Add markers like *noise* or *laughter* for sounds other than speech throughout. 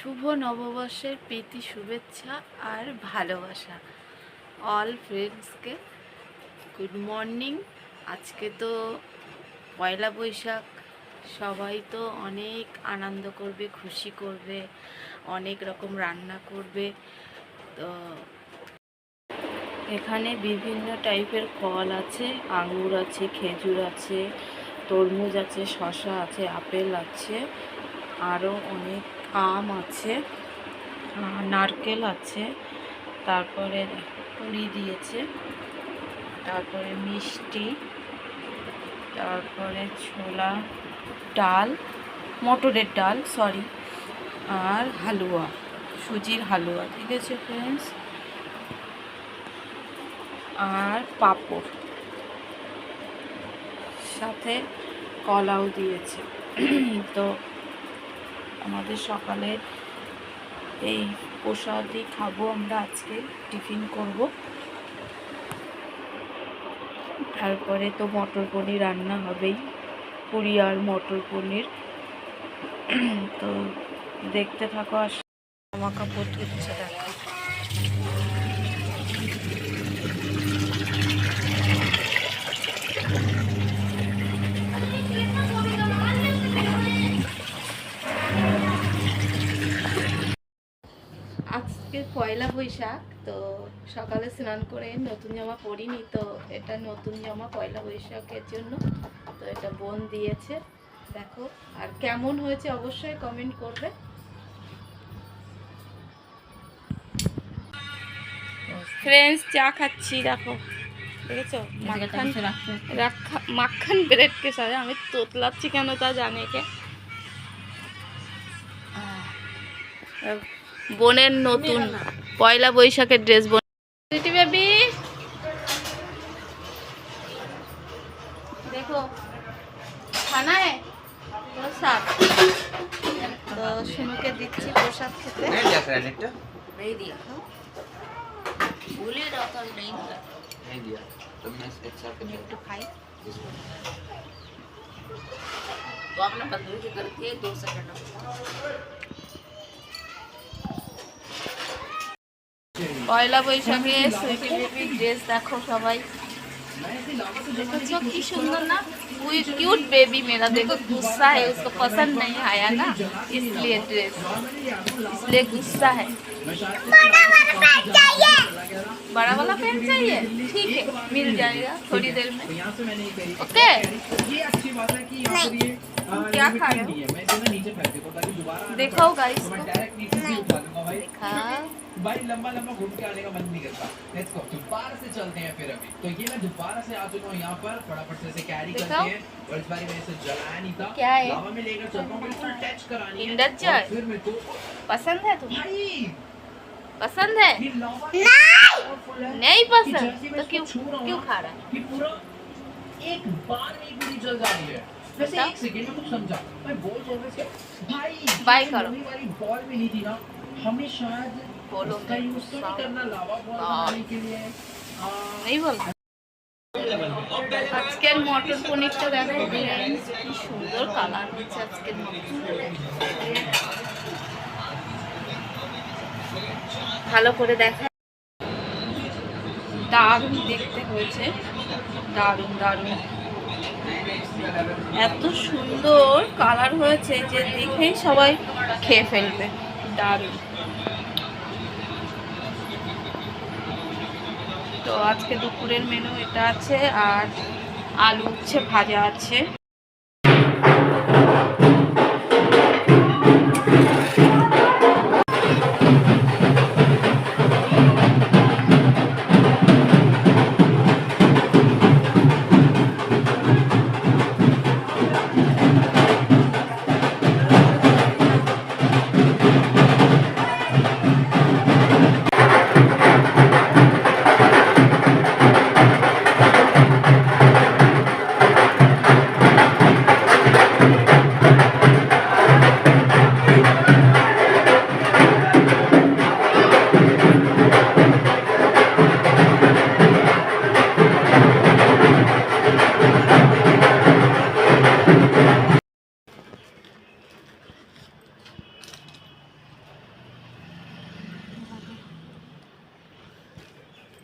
শুভ নববর্ষের প্রীতি, শুভেচ্ছা আর ভালোবাসা। অল ফ্রেন্ডসকে গুড মর্নিং আজকে তো পয়লা বৈশাখ। সবাই তো অনেক আনন্দ করবে, খুশি করবে, অনেক রকম রান্না করবে। তো এখানে বিভিন্ন টাইপের ফল আছে। আঙুর আছে, খেজুর আছে, তরমুজ আছে, শসা আছে, আপেল আছে। আরও অনেক আম আছে নারকেল আছে, তারপরে পুরি দিয়েছে, তারপরে মিষ্টি, তারপরে ছোলা ডাল, মটরের ডাল সরি আর হালুয়া, সুজির হালুয়া, ঠিক আছে ফ্রেন্ডস আর পাঁপড়, সাথে কলাও দিয়েছে। *clears throat* তো আমাদের সকালে এই প্রসাদই খাব আমরা আজকে, টিফিন করব। তারপরে তো মটর পনির রান্না হবেই, পুরি আর মটর পনির। তো দেখতে থাকো, আর জামা কাপড় ধুচ্ছে, দেখো আজকে পয়লা বৈশাখ তো সকালে স্নান করে নতুন জামা পরিনি তো এটা নতুন জামা পয়লা বৈশাখের জন্য তো এটা বোন দিয়েছে। দেখো আর কেমন হয়েছে অবশ্যই কমেন্ট করবে। ফ্রেন্ডস চা খাচ্ছি দেখো। দেখেছ? মাখন রাখা মাখন ব্রেড কে সাথে আমি তোতলাচ্ছি কেন তা জানে কে? বোনের নতুন পয়লা বৈশাখের ড্রেস বোন সুইটি বেবি দেখো খানা है প্রসাদ তো শুনুকে দিচ্ছি প্রসাদ খেতে नहीं दिया क्रेडिट नहीं दिया बोले रहा था नहीं दिया नहीं दिया तो मैं एक साथ कर एक तो खाई तो अपना बंदूक के करके दो सेकंड পয়লা বৈশাখে সুইটি বেবি ড্রেস দেখো সবাই देखो की सुंदर ना वो क्यूट बेबी मेरा देखो गुस्सा है उसको पसंद नहीं आया ना इसलिए ड्रेस इसलिए गुस्सा है बड़ा वाला पेन चाहिए ठीक है मिल जाएगा थोड़ी देर में ओके क्या खा रहे हो दिखाओ गाइस को दिखा भाई लंबा लंबा घूम के आने का मन नहीं करता। लेट्स गो दोबारा से चलते हैं फिर अभी। तो ये मैं दोबारा से आ चुका हूँ यहाँ पर। फटाफट से इसे कैरी करते हैं। और इस बार मैंने इसे जलाया नहीं था। क्या है? लावा में लेकर चलता हूँ बिल्कुल टच करानी है। और फिर मेरे को पसंद है तुम्हें? भाई! पसंद है? ये लावा और full है नहीं पसंद तो क्यों क्यों खा रहा है? ये पूरा एक बार में पूरी जल जा रही है। वैसे एक सेकंड में कुछ समझा। मैं बॉल चल रहा भाई बाय करो। वाली बॉल मिली थी ना हमें शायद আজকের মটর পনিরটা দেখো কি সুন্দর কালার হচ্ছে আজকের ভালো করে দেখা। দারুণ দেখতে হয়েছে। দারুণ দারুণ। এত সুন্দর কালার হয়েছে যে দেখেই সবাই খেয়ে ফেলবে। দারুণ। তো আজকে দুপুরের মেনু এটা আছে আর আলু উচ্ছে ভাজা আছে।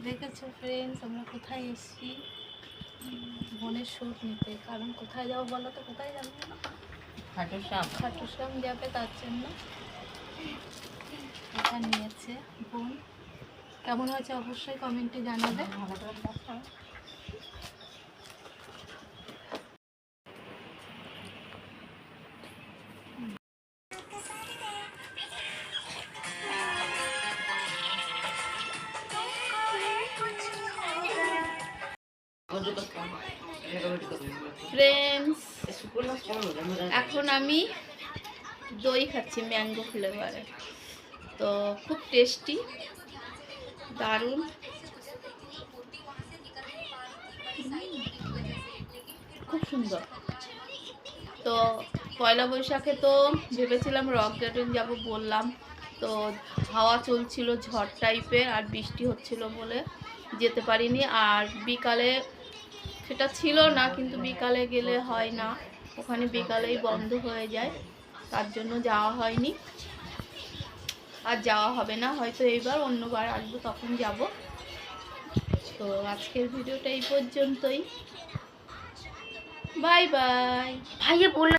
দেখেছ ফ্রেন্ডস আমরা কোথায় এসেছি? বোনের শ্যুট নিতে। কারণ কোথায় যাব বলো তো? কোথায় যাব খাটু শ্যাম খাটুশ্রাম যাবে তার জন্য। এটা নিয়েছে বোন। কেমন হয়েছে? অবশ্যই কমেন্টে জানাবে। ফ্রেন্ডস এখন আমি দই খাচ্ছি ম্যাঙ্গো ফ্লেভারে তো খুব টেস্টি দারুণ। খুব সুন্দর। তো পয়লা বৈশাখে তো ভেবেছিলাম রক গার্ডেন যাব বললাম। তো হাওয়া চলছিল ঝড় টাইপের আর বৃষ্টি হচ্ছিল বলে যেতে পারিনি। আর বিকালে সেটা ছিল না, কিন্তু বিকালে গেলে হয় না। ওখানে বিকালেই বন্ধ হয়ে যায়। তার জন্য যাওয়া হয়নি। আর যাওয়া হবে না, হয়তো এইবার অন্যবার আসব, তখন যাব। তো আজকের ভিডিওটা এই পর্যন্তই। Bye bye. ভাইয়া বললাম